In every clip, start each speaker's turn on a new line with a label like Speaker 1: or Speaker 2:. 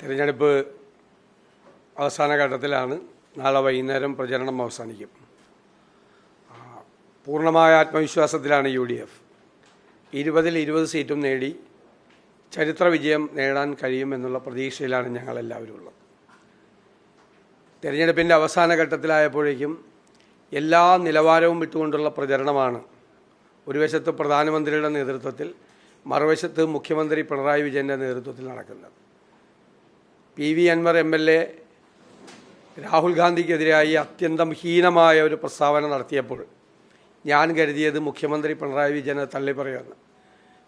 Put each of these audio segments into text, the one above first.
Speaker 1: തിരഞ്ഞെടുപ്പ് അവസാന ഘട്ടത്തിലാണ് നാളെ വൈകുന്നേരം പ്രചരണം അവസാനിക്കും. പൂർണമായ ആത്മവിശ്വാസത്തിലാണ് യു ഡി എഫ്. ഇരുപതിൽ ഇരുപത് സീറ്റും നേടി ചരിത്ര വിജയം നേടാൻ കഴിയുമെന്നുള്ള പ്രതീക്ഷയിലാണ് ഞങ്ങളെല്ലാവരും ഉള്ളത്. തിരഞ്ഞെടുപ്പിന്റെ അവസാന ഘട്ടത്തിലായപ്പോഴേക്കും എല്ലാ നിലവാരവും വിട്ടുകൊണ്ടുള്ള പ്രചരണമാണ്. ഒരു വശത്ത് പ്രധാനമന്ത്രിയുടെ നേതൃത്വത്തിൽ മറുവശത്ത് മുഖ്യമന്ത്രി പിണറായി വിജയന്റെ നേതൃത്വത്തിൽ നടക്കുന്നത്. P V Anvar M L A Rahul ഗാന്ധിക്കെതിരായി അത്യന്തം ഹീനമായ ഒരു പ്രസ്താവന നടത്തിയപ്പോൾ ഞാൻ കരുതിയത് മുഖ്യമന്ത്രി പിണറായി വിജയനെ തള്ളിപ്പറയുമെന്ന്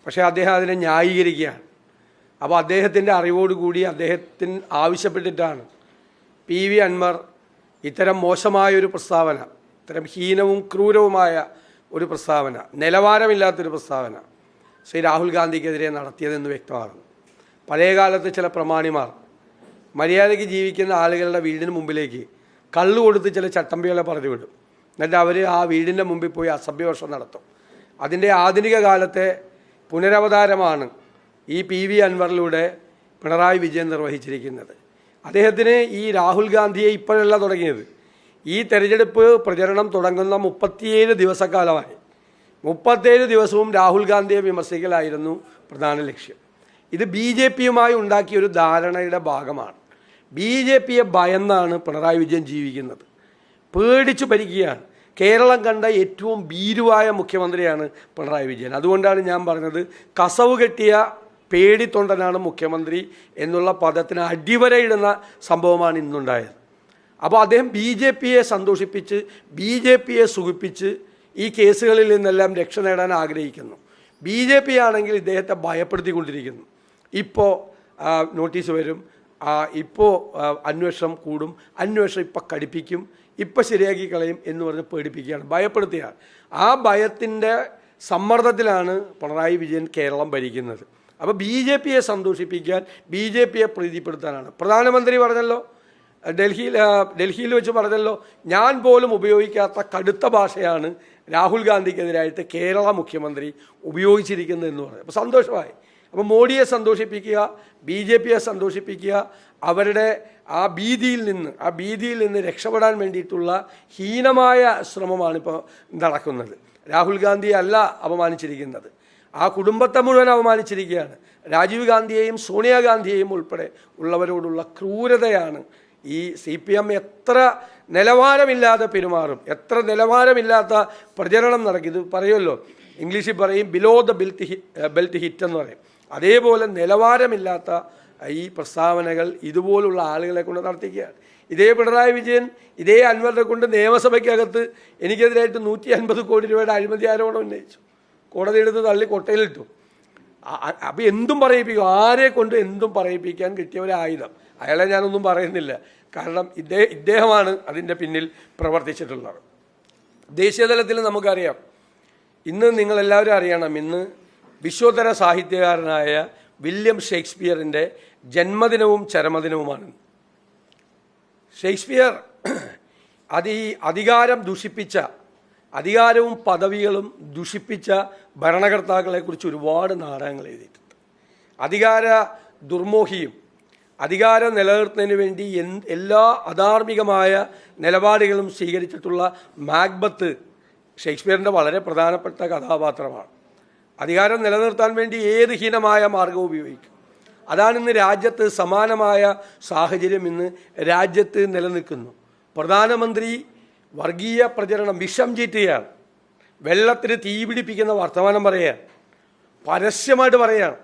Speaker 1: പക്ഷേ അദ്ദേഹം അതിനെ ന്യായീകരിക്കുകയാണ്. അപ്പോൾ അദ്ദേഹത്തിന്റെ അറിവോടുകൂടി അദ്ദേഹത്തിന് ആവശ്യപ്പെട്ടിട്ടാണ് പി വി അൻവർ ഇത്തരം മോശമായൊരു പ്രസ്താവന ഇത്തരം ഹീനവും ക്രൂരവുമായ ഒരു പ്രസ്താവന നിലവാരമില്ലാത്തൊരു പ്രസ്താവന ശ്രീ രാഹുൽ ഗാന്ധിക്കെതിരെ നടത്തിയതെന്ന് വ്യക്തമാകുന്നു. പഴയകാലത്ത് ചില പ്രമാണിമാർ മര്യാദയ്ക്ക് ജീവിക്കുന്ന ആളുകളുടെ വീടിന് മുമ്പിലേക്ക് കള്ളു കൊടുത്ത് ചില ചട്ടമ്പികളെ പറഞ്ഞു വിടും എന്നിട്ട് അവർ ആ വീടിന്റെ മുമ്പിൽ പോയി അസഭ്യവർഷം നടത്തും. അതിന്റെ ആധുനിക കാലത്തെ പുനരവതാരമാണ് ഈ പി വി അൻവറിലൂടെ പിണറായി വിജയൻ നിർവഹിച്ചിരിക്കുന്നത്. അദ്ദേഹത്തിന് ഈ രാഹുൽ ഗാന്ധിയെ ഇപ്പോഴല്ല തുടങ്ങിയത്. ഈ തെരഞ്ഞെടുപ്പ് പ്രചരണം തുടങ്ങുന്ന മുപ്പത്തിയേഴ് ദിവസക്കാലമായി. മുപ്പത്തേഴ് ദിവസവും രാഹുൽ ഗാന്ധിയെ വിമർശിക്കലായിരുന്നു പ്രധാന ലക്ഷ്യം. ഇത് ബി ജെ പിയുമായി ഉണ്ടാക്കിയ ഒരു ധാരണയുടെ ഭാഗമാണ്. ബി ജെ പിയെ ഭയന്നാണ് പിണറായി വിജയൻ ജീവിക്കുന്നത്. പേടിച്ചു ഭരിക്കുകയാണ് കേരളം കണ്ട ഏറ്റവും ഭീരുവായ മുഖ്യമന്ത്രിയാണ് പിണറായി വിജയൻ. അതുകൊണ്ടാണ് ഞാൻ പറഞ്ഞത് കസവ് കെട്ടിയ പേടിത്തൊണ്ടനാണ് മുഖ്യമന്ത്രി എന്നുള്ള പദത്തിന് അടിവരയിടുന്ന സംഭവമാണ് ഇന്നുണ്ടായത്. അപ്പോൾ അദ്ദേഹം ബി ജെ പിയെ സന്തോഷിപ്പിച്ച് ബി ജെ പിയെ സുഖിപ്പിച്ച് ഈ കേസുകളിൽ നിന്നെല്ലാം രക്ഷ നേടാൻ ആഗ്രഹിക്കുന്നു. ബി ജെ പി ആണെങ്കിൽ ഇദ്ദേഹത്തെ ഭയപ്പെടുത്തിക്കൊണ്ടിരിക്കുന്നു. ഇപ്പോൾ നോട്ടീസ് വരും. ഇപ്പോൾ അന്വേഷണം കൂടും. അന്വേഷണം ഇപ്പം കടിപ്പിക്കും. ഇപ്പം ശരിയാക്കി കളയും എന്ന് പറഞ്ഞ് പേടിപ്പിക്കുകയാണ്. ഭയപ്പെടുത്തുകയാണ് ആ ഭയത്തിന്റെ സമ്മർദ്ദത്തിലാണ് പിണറായി വിജയൻ കേരളം ഭരിക്കുന്നത്. അപ്പോൾ ബി ജെ പിയെ സന്തോഷിപ്പിക്കാൻ ബി ജെ പിയെ പ്രീതിപ്പെടുത്താനാണ്. പ്രധാനമന്ത്രി പറഞ്ഞല്ലോ ഡൽഹിയിൽ ഡൽഹിയിൽ വെച്ച് പറഞ്ഞല്ലോ ഞാൻ പോലും ഉപയോഗിക്കാത്ത കടുത്ത ഭാഷയാണ് രാഹുൽ ഗാന്ധിക്കെതിരായിട്ട് കേരള മുഖ്യമന്ത്രി ഉപയോഗിച്ചിരിക്കുന്നത് എന്ന് പറഞ്ഞു അപ്പോൾ സന്തോഷമായി. അപ്പോൾ മോഡിയെ സന്തോഷിപ്പിക്കുക ബി ജെ പിയെ സന്തോഷിപ്പിക്കുക അവരുടെ ആ ഭീതിയിൽ നിന്ന് ആ ഭീതിയിൽ നിന്ന് രക്ഷപ്പെടാൻ വേണ്ടിയിട്ടുള്ള ഹീനമായ ശ്രമമാണ് ഇപ്പോൾ നടക്കുന്നത്. രാഹുൽ ഗാന്ധിയെ അല്ല അപമാനിച്ചിരിക്കുന്നത്. ആ കുടുംബത്തെ മുഴുവൻ അപമാനിച്ചിരിക്കുകയാണ്. രാജീവ് ഗാന്ധിയെയും സോണിയാഗാന്ധിയെയും ഉൾപ്പെടെ ഉള്ളവരോടുള്ള ക്രൂരതയാണ് ഈ സി പി എം എത്ര നിലവാരമില്ലാതെ പെരുമാറും എത്ര നിലവാരമില്ലാത്ത പ്രചരണം നടക്കും. ഇത് പറയുമല്ലോ ഇംഗ്ലീഷിൽ പറയും below the belt hit belt hit എന്ന് പറയും. അതേപോലെ നിലവാരമില്ലാത്ത ഈ പ്രസ്താവനകൾ ഇതുപോലുള്ള ആളുകളെ കൊണ്ട് നടത്തിക്കുകയാണ്. ഇതേ പിണറായി വിജയൻ ഇതേ അൻവറിനെ കൊണ്ട് നിയമസഭയ്ക്കകത്ത് എനിക്കെതിരായിട്ട് നൂറ്റി അൻപത് കോടി രൂപയുടെ അഴിമതി ആരോപണം ഉന്നയിച്ചു. കോടതി എടുത്ത് തള്ളി കൊട്ടയിലിട്ടു. അപ്പോൾ എന്തും പറയിപ്പിക്കും. ആരെ കൊണ്ട് എന്തും പറയിപ്പിക്കാൻ കിട്ടിയ ഒരു ആയുധം. അയാളെ ഞാനൊന്നും പറയുന്നില്ല. കാരണം ഇദ്ദേഹം ഇദ്ദേഹമാണ് അതിന്റെ പിന്നിൽ പ്രവർത്തിച്ചിട്ടുള്ളത്. ദേശീയതലത്തിൽ നമുക്കറിയാം ഇന്ന് നിങ്ങളെല്ലാവരും അറിയണം ഇന്ന് വിശ്വോത്തര സാഹിത്യകാരനായ വില്യം ഷേക്സ്പിയറിന്റെ ജന്മദിനവും ചരമദിനവുമാണ്. ഷേക്സ്പിയർ അത് അധികാരം ദുഷിപ്പിച്ച അധികാരവും പദവികളും ദുഷിപ്പിച്ച ഭരണകർത്താക്കളെക്കുറിച്ച് ഒരുപാട് നാടകങ്ങൾ എഴുതിയിട്ടുണ്ട്. അധികാര ദുർമോഹിയും അധികാരം നിലനിർത്തുന്നതിന് വേണ്ടി എല്ലാ അധാർമികമായ നിലപാടുകളും സ്വീകരിച്ചിട്ടുള്ള മാക്ബത്ത് ഷേക്സ്പിയറിന്റെ വളരെ പ്രധാനപ്പെട്ട കഥാപാത്രമാണ്. അധികാരം നിലനിർത്താൻ വേണ്ടി ഏത് ഹീനമായ മാർഗവും ഉപയോഗിക്കും. അതാണ് ഇന്ന് രാജ്യത്ത് സമാനമായ സാഹചര്യം ഇന്ന് രാജ്യത്ത് നിലനിൽക്കുന്നു. പ്രധാനമന്ത്രി വർഗീയ പ്രചരണം വിഷം ചീറ്റുകയാണ്. വെള്ളത്തിന് തീപിടിപ്പിക്കുന്ന വർത്തമാനം പറയുകയാണ്. പരസ്യമായിട്ട് പറയുകയാണ്.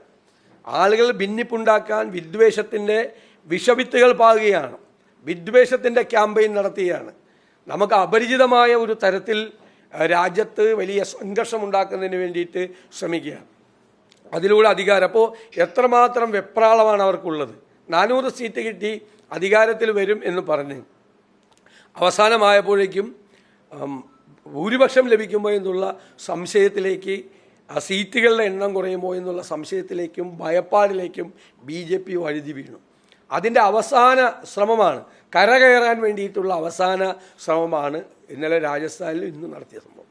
Speaker 1: ആളുകൾ ഭിന്നിപ്പുണ്ടാക്കാൻ വിദ്വേഷത്തിന്റെ വിഷവിത്തുകൾ പാകുകയാണ്. വിദ്വേഷത്തിന്റെ ക്യാമ്പയിൻ നടത്തുകയാണ് നമുക്ക് അപരിചിതമായ ഒരു തരത്തിൽ രാജ്യത്ത് വലിയ സംഘർഷം ഉണ്ടാക്കുന്നതിന് വേണ്ടിയിട്ട് ശ്രമിക്കുക. അതിലൂടെ അധികാരം. അപ്പോൾ എത്രമാത്രം വെപ്രാളമാണ് അവർക്കുള്ളത്. നാനൂറ് സീറ്റ് കിട്ടി അധികാരത്തിൽ വരും എന്ന് പറഞ്ഞ്. അവസാനമായപ്പോഴേക്കും ഭൂരിപക്ഷം ലഭിക്കുമ്പോൾ എന്നുള്ള സംശയത്തിലേക്ക് ആ സീറ്റുകളുടെ എണ്ണം കുറയുമോ എന്നുള്ള സംശയത്തിലേക്കും ഭയപ്പാടിലേക്കും ബി ജെ പി വഴുതി വീണു. അതിന്റെ അവസാന ശ്രമമാണ് കരകയറാൻ വേണ്ടിയിട്ടുള്ള അവസാന ശ്രമമാണ് ഇന്നലെ രാജസ്ഥാനിൽ ഇന്ന് നടത്തിയ സംഭവം.